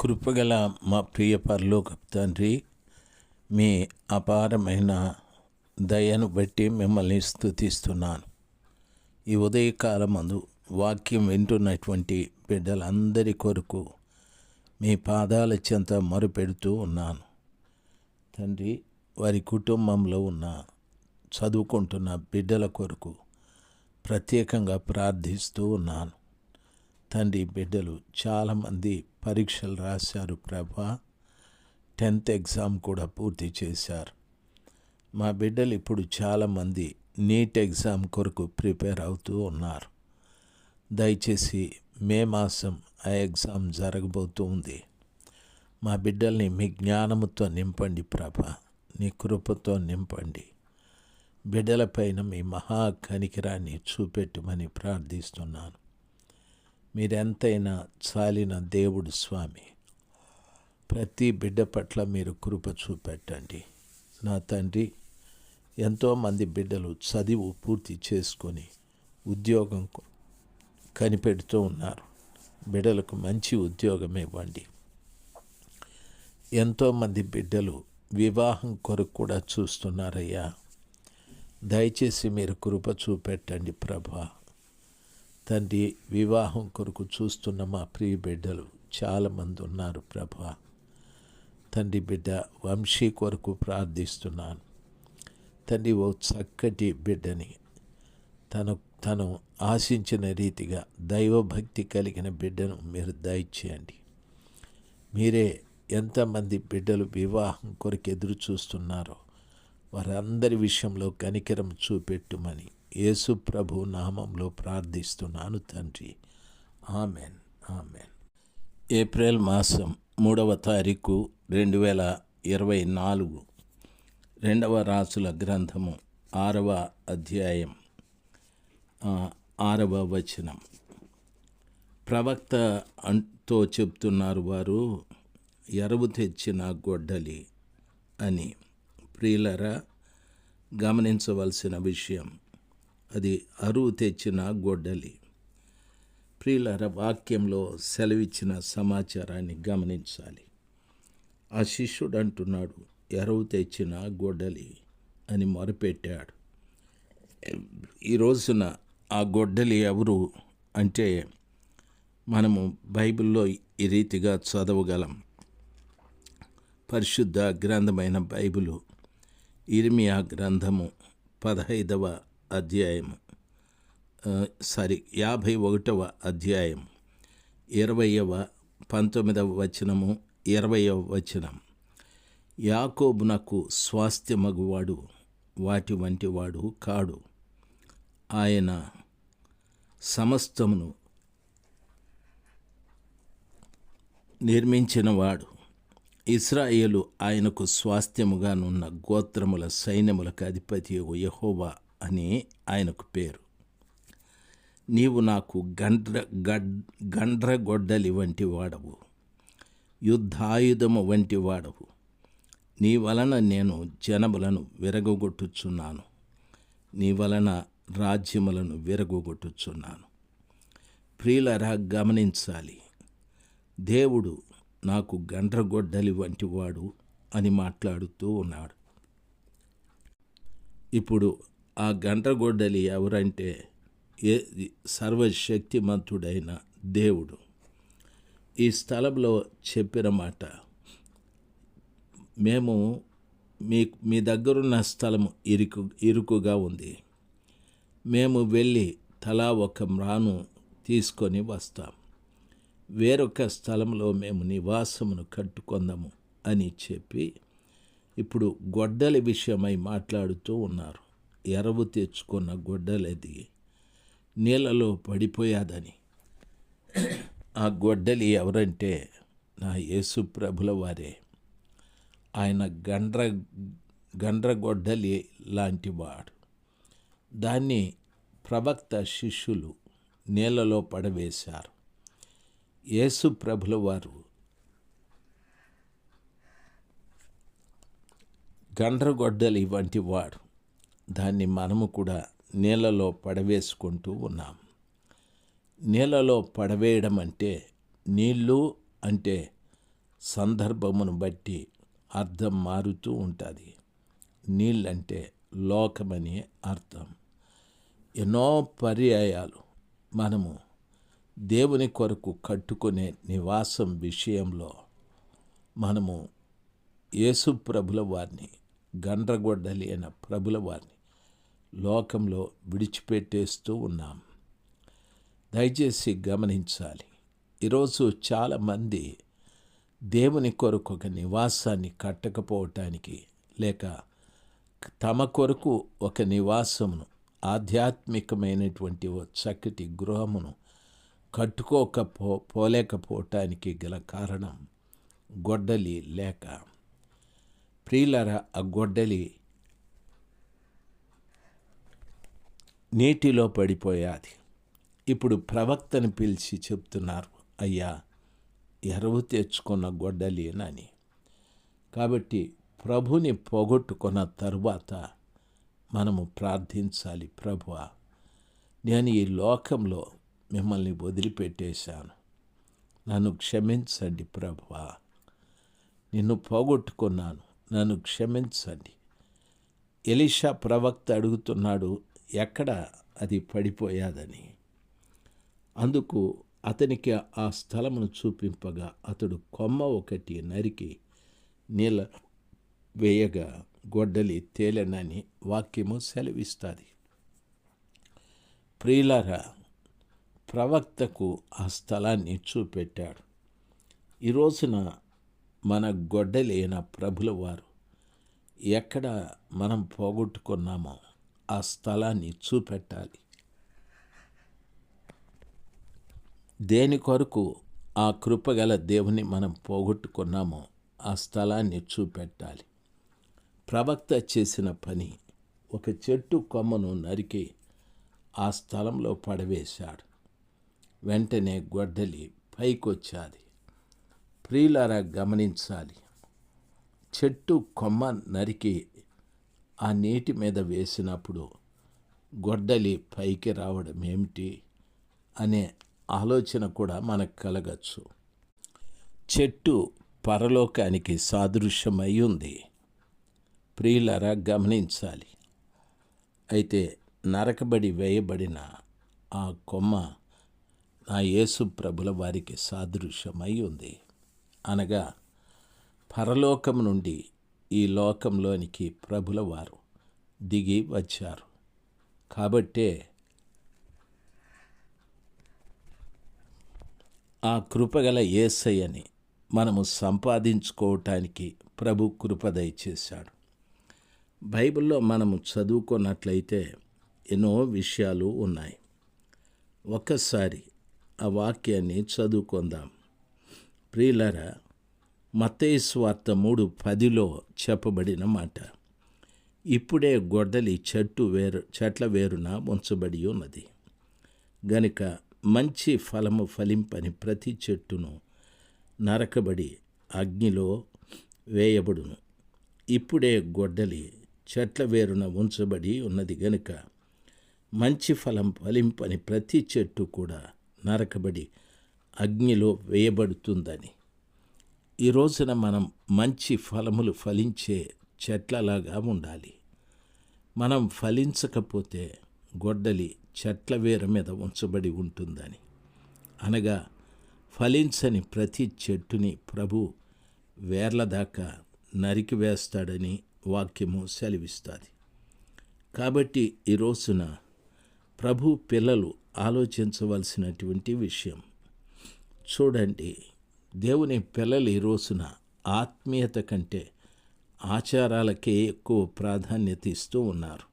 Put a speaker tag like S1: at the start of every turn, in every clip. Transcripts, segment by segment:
S1: కృపగల మా ప్రియ పరలోక తండ్రి మీ అపారమైన దయను బట్టి మిమ్మల్ని స్థుతిస్తున్నాను ఈ ఉదయకాలమందు వాక్యం వింటున్నటువంటి బిడ్డలందరి కొరకు మీ పాదాల చెంత మొరుపెడుతూ ఉన్నాను. తండ్రి వారి కుటుంబంలో ఉన్న చదువుకుంటున్న బిడ్డల కొరకు ప్రత్యేకంగా ప్రార్థిస్తూ ఉన్నాను. తండ్రి బిడ్డలు చాలామంది పరీక్షలు రాశారు ప్రభా. టెన్త్ ఎగ్జామ్ కూడా పూర్తి చేశారు. మా బిడ్డలు ఇప్పుడు చాలామంది నీట్ ఎగ్జామ్ కొరకు ప్రిపేర్ అవుతూ ఉన్నారు. దయచేసి మే మాసం ఆ ఎగ్జామ్ జరగబోతూ ఉంది. మా బిడ్డల్ని మీ జ్ఞానముతో నింపండి ప్రభ. నీ కృపతో నింపండి. బిడ్డలపైన మీ మహా కనికిరాన్ని చూపెట్టమని ప్రార్థిస్తున్నాను. మీరెంతైనా చాలిన దేవుడు స్వామి ప్రతి బిడ్డ పట్ల మీరు కృప చూపెట్టండి. నా తండ్రి ఎంతోమంది బిడ్డలు చదువు పూర్తి చేసుకొని ఉద్యోగం కనిపెడుతూ ఉన్నారు. బిడ్డలకు మంచి ఉద్యోగం ఇవ్వండి. ఎంతోమంది బిడ్డలు వివాహం కొరకు కూడా చూస్తున్నారయ్యా. దయచేసి మీరు కృప చూపెట్టండి ప్రభా. తండ్రి వివాహం కొరకు చూస్తున్న మా ప్రియ బిడ్డలు చాలామంది ఉన్నారు ప్రభా. తండ్రి బిడ్డ వంశీ కొరకు ప్రార్థిస్తున్నాను. తండ్రి ఓ చక్కటి బిడ్డని తను తను ఆశించిన రీతిగా దైవభక్తి కలిగిన బిడ్డను మీరు దయచేయండి. మీరే ఎంతమంది బిడ్డలు వివాహం కొరకు ఎదురు చూస్తున్నారో వారందరి విషయంలో కనికరం చూపెట్టుమని యేసు ప్రభు నామంలో ప్రార్థిస్తున్నాను తండ్రి. ఆమెన్. ఆమెన్. ఏప్రిల్ మాసం మూడవ తారీఖు రెండు వేల ఇరవై నాలుగు. రెండవ రాసుల గ్రంథము ఆరవ అధ్యాయం ఆరవ వచనం. ప్రవక్త అంతో చెప్తున్నారు వారు ఎరువు తెచ్చిన గొడ్డలి అని. ప్రియులరా గమనించవలసిన విషయం అది అరువు తెచ్చిన గొడ్డలి. ప్రియుల వాక్యంలో సెలవిచ్చిన సమాచారాన్ని గమనించాలి. ఆ శిష్యుడు అంటున్నాడు ఎరువు తెచ్చిన గొడ్డలి అని మొరపెట్టాడు. ఈ రోజున ఆ గొడ్డలి ఎవరు అంటే మనము బైబిల్లో ఈ రీతిగా చదవగలం. పరిశుద్ధ గ్రంథమైన బైబిలు ఇర్మియా గ్రంథము పదహైదవ అధ్యాయము. సారీ యాభై ఒకటవ అధ్యాయం ఇరవయవ పంతొమ్మిదవ వచనము ఇరవయవ వచనం. యాకోబునకు స్వాస్థ్యమగువాడు వాటి వంటి వాడు కాడు. ఆయన సమస్తమును నిర్మించినవాడు ఇస్రాయేలు ఆయనకు స్వాస్థ్యముగానున్న గోత్రముల సైన్యములకు అధిపతి యహోవా అని ఆయనకు పేరు. నీవు నాకు గండ్ర గడ్ గండ్రగొడ్డలి వంటి వాడవు. యుద్ధాయుధము వంటి వాడవు. నీ వలన నేను జనములను విరగొట్టుచున్నాను నీ వలన రాజ్యములను విరగొట్టుచున్నాను ప్రియులరా గమనించాలి. దేవుడు నాకు గండ్రగొడ్డలి వంటి వాడు అని మాట్లాడుతూ ఉన్నాడు. ఇప్పుడు ఆ గంటగొడ్డలి ఎవరంటే ఏ సర్వశక్తిమంతుడైన దేవుడు. ఈ స్థలంలో చెప్పిన మాట మేము మీ మీ దగ్గరున్న స్థలం ఇరుకు ఇరుకుగా ఉంది. మేము వెళ్ళి తలా ఒక మ్రాను తీసుకొని వస్తాం. వేరొక స్థలంలో మేము నివాసమును కట్టుకుందాము అని చెప్పి ఇప్పుడు గొడ్డలి విషయమై మాట్లాడుతూ ఉన్నారు. ఎరవు తెచ్చుకున్న గొడ్డలది నీళ్ళలో పడిపోయాదని. ఆ గొడ్డలి ఎవరంటే నా యేసు ప్రభుల వారే. ఆయన గండ్ర గండ్రగొడ్డలి లాంటివాడు దాన్ని ప్రవక్త శిష్యులు నీళ్ళలో పడవేశారు. యేసు ప్రభుల వారు గండ్రగొడ్డలి వంటి వాడు. దాన్ని మనము కూడా నీళ్ళలో పడవేసుకుంటూ ఉన్నాం. నీళ్ళలో పడవేయడం అంటే నీళ్ళు అంటే సందర్భమును బట్టి అర్థం మారుతూ ఉంటుంది. నీళ్ళంటే లోకమని అర్థం. ఎన్నో పర్యాయాలు మనము దేవుని కొరకు కట్టుకునే నివాసం విషయంలో మనము యేసు ప్రభుల వారిని గండ్రగొడ్డలి అయిన ప్రభుల వారిని లోకంలో విడిచిపెట్టేస్తూ ఉన్నాం. దయచేసి గమనించాలి. ఈరోజు చాలామంది దేవుని కొరకు ఒక నివాసాన్ని కట్టకపోవటానికి లేక తమ కొరకు ఒక నివాసమును ఆధ్యాత్మికమైనటువంటి ఓ చక్కటి గృహమును కట్టుకోకపో పోలేకపోవటానికి గల కారణం గొడ్డలి లేక ప్రియులర ఆ గొడ్డలి నీటిలో పడిపోయాది. ఇప్పుడు ప్రవక్తను పిలిచి చెప్తున్నారు అయ్యా ఎరువు తెచ్చుకున్న గొడ్డలినని కాబట్టి ప్రభుని పోగొట్టుకున్న తరువాత మనము ప్రార్థించాలి ప్రభువ. నేను ఈ లోకంలో మిమ్మల్ని వదిలిపెట్టేశాను. నన్ను క్షమించండి ప్రభువా. నిన్ను పోగొట్టుకున్నాను. నన్ను క్షమించండి. ఎలీషా ప్రవక్త అడుగుతున్నాడు ఎక్కడ అది పడిపోయాదని. అందుకు అతనికి ఆ స్థలమును చూపింపగా అతడు కొమ్మ ఒకటి నరికి నీళ్ళ వేయగా గొడ్డలి తేలెనని వాక్యము సెలవిస్తుంది. ప్రియులారా ప్రవక్తకు ఆ స్థలాన్ని చూపెట్టాడు. ఈ రోజున మన గొడ్డలేన ప్రభుల వారు ఎక్కడ మనం పోగొట్టుకున్నామో ఆ స్థలాన్ని చూపెట్టాలి. దేని కొరకు ఆ కృపగల దేవుని మనం పోగొట్టుకున్నామో ఆ స్థలాన్ని చూపెట్టాలి. ప్రవక్త చేసిన పని ఒక చెట్టు కొమ్మను నరికి ఆ స్థలంలో పడవేశాడు. వెంటనే గొడ్డలి పైకొచ్చాది. ప్రియులారా గమనించాలి. చెట్టు కొమ్మ నరికి ఆ నీటి మీద వేసినప్పుడు గొడ్డలి పైకి రావడం ఏమిటి అనే ఆలోచన కూడా మనకు కలగచ్చు. చెట్టు పరలోకానికి సాదృశ్యమై ఉంది. ప్రియులరా గమనించాలి. అయితే నరకబడి వేయబడిన ఆ కొమ్మ నా యేసు ప్రభుల వారికి సాదృశ్యమై ఉంది. అనగా పరలోకం నుండి ఈ లోకంలోనికి ప్రభుల వారు దిగి వచ్చారు. కాబట్టే ఆ కృపగల ఏసయ్యని మనము సంపాదించుకోవటానికి ప్రభు కృప దయచేశాడు. బైబిల్లో మనము చదువుకున్నట్లయితే ఎన్నో విషయాలు ఉన్నాయి. ఒక్కసారి ఆ వాక్యాన్ని చదువుకుందాం. ప్రియులరా మతేశ్వార్త మూడు పదిలో చెప్పబడిన మాట. ఇప్పుడే గొడ్డలి చెట్టు వేరు చెట్ల వేరున ఉంచబడి ఉన్నది. గనుక మంచి ఫలము ఫలింపని ప్రతి చెట్టును నరకబడి అగ్నిలో వేయబడును. ఇప్పుడే గొడ్డలి చెట్ల వేరున ఉంచబడి ఉన్నది గనుక మంచి ఫలం ఫలింపని ప్రతి చెట్టు కూడా నరకబడి అగ్నిలో వేయబడుతుందని. ఈ రోజున మనం మంచి ఫలములు ఫలించే చెట్లలాగా ఉండాలి. మనం ఫలించకపోతే గొడ్డలి చెట్ల వేర మీద ఉంచబడి ఉంటుందని. అనగా ఫలించని ప్రతి చెట్టుని ప్రభు వేర్ల దాకా నరికి వేస్తాడని వాక్యము సెలవిస్తుంది. కాబట్టి ఈ రోజున ప్రభు పిల్లలు ఆలోచించవలసినటువంటి విషయం చూడండి దేవుని పిల్లలు ఈ రోజున ఆత్మీయత కంటే ఆచారాలకే ఎక్కువ ప్రాధాన్యత ఇస్తూ ఉన్నారు.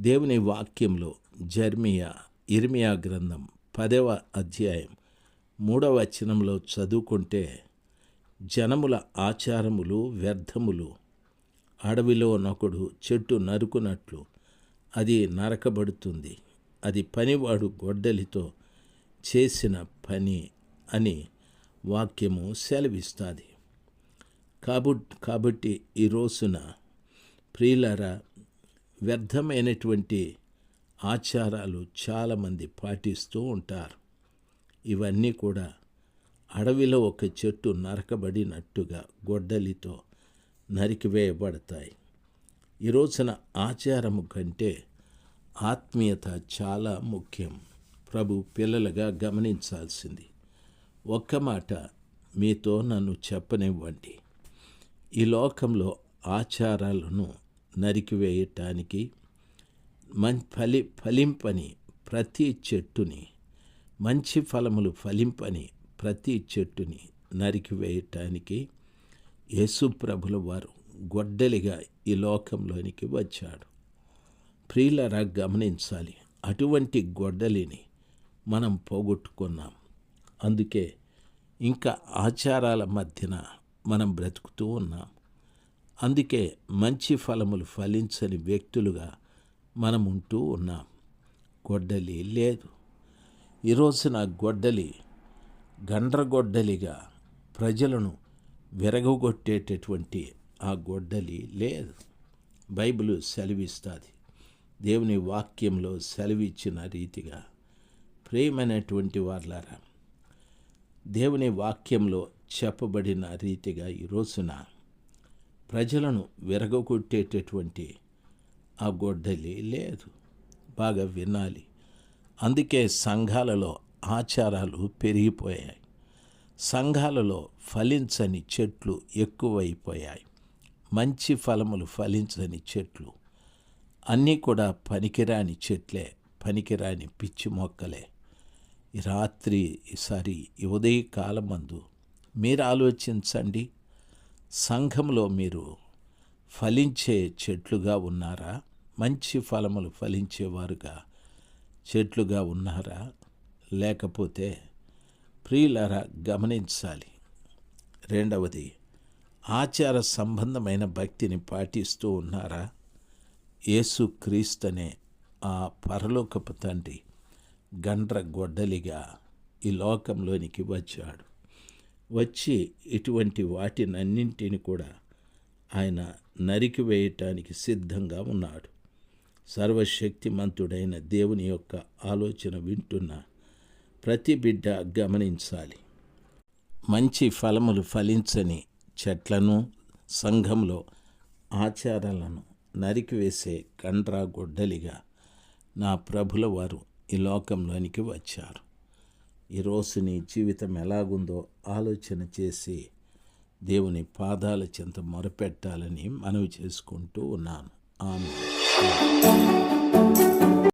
S1: దేవుని వాక్యంలో జర్మియా ఇర్మియా గ్రంథం పదవ అధ్యాయం మూడవ వచనంలో చదువుకుంటే జనముల ఆచారములు వ్యర్థములు అడవిలో నొకడు చెట్టు నరుకునట్లు అది నరకబడుతుంది. అది పనివాడు గొడ్డలితో చేసిన పని అని వాక్యము సెలవిస్తుంది. కాబట్టి కాబట్టి ఈ రోజున ప్రియులరా వ్యర్థమైనటువంటి ఆచారాలు చాలామంది పాటిస్తూ ఉంటారు. ఇవన్నీ కూడా అడవిలో ఒక చెట్టు నరకబడినట్టుగా గొడ్డలితో నరికివేయబడతాయి. ఈ రోజున ఆచారము కంటే ఆత్మీయత చాలా ముఖ్యం. ప్రభు పిల్లలుగా గమనించాల్సింది. ఒక్క మాట మీతో నన్ను చెప్పనివ్వండి. ఈ లోకంలో ఆచారాలను నరికివేయటానికి మం ఫలి ఫలింపని ప్రతి చెట్టుని మంచి ఫలములు ఫలింపని ప్రతి చెట్టుని నరికివేయటానికి యేసుప్రభుల వారు గొడ్డలిగా ఈ లోకంలోనికి వచ్చాడు. ప్రియులరా గమనించాలి. అటువంటి గొడ్డలిని మనం పోగొట్టుకున్నాం. అందుకే ఇంకా ఆచారాల మధ్యన మనం బ్రతుకుతూ ఉన్నాం. అందుకే మంచి ఫలములు ఫలించని వ్యక్తులుగా మనం ఉంటూ ఉన్నాం. గొడ్డలి లేదు. ఈ రోజున గొడ్డలి గండ్రగొడ్డలిగా ప్రజలను విరగొట్టేటటువంటి ఆ గొడ్డలి లేదు. బైబిల్ సెలవిస్తుంది. దేవుని వాక్యంలో సెలవిచ్చిన రీతిగా ప్రేమైనటువంటి వాళ్ళారా దేవుని వాక్యంలో చెప్పబడిన రీతిగా ఈ రోజున ప్రజలను విరగొట్టేటటువంటి ఆ గొడ్డలి లేదు. బాగా వినాలి. అందుకే సంఘాలలో ఆచారాలు పెరిగిపోయాయి. సంఘాలలో ఫలించని చెట్లు ఎక్కువైపోయాయి. మంచి ఫలములు ఫలించని చెట్లు. అన్నీ కూడా పనికిరాని చెట్లే పనికిరాని పిచ్చి మొక్కలే. ఈ రాత్రి ఈసారి ఈ ఉదయ కాలమందు మీరు ఆలోచించండి. సంఘంలో మీరు ఫలించే చెట్లుగా ఉన్నారా? మంచి ఫలములు ఫలించేవారుగా చెట్లుగా ఉన్నారా? లేకపోతే ప్రియులరా గమనించాలి. రెండవది ఆచార సంబంధమైన భక్తిని పాటిస్తూ ఉన్నారా? యేసు క్రీస్తనే ఆ పరలోకపు తండ్రి. గండ్ర గొడ్డలిగా ఈ లోకంలోనికి వచ్చాడు. వచ్చి ఇటువంటి వాటినన్నింటిని కూడా ఆయన నరికివేయటానికి సిద్ధంగా ఉన్నాడు. సర్వశక్తిమంతుడైన దేవుని యొక్క ఆలోచన వింటున్న ప్రతి బిడ్డ గమనించాలి. మంచి ఫలములు ఫలించని చెట్లను సంఘంలో ఆచారాలను నరికివేసే కండ్రా గొడ్డలిగా నా ప్రభుల వారు ఈ లోకంలోనికి వచ్చారు. ఈరోజు నీ జీవితం ఎలాగుందో ఆలోచన చేసి దేవుని పాదాల చెంత మొరపెట్టాలని మనవి చేసుకుంటూ ఉన్నాను. ఆమె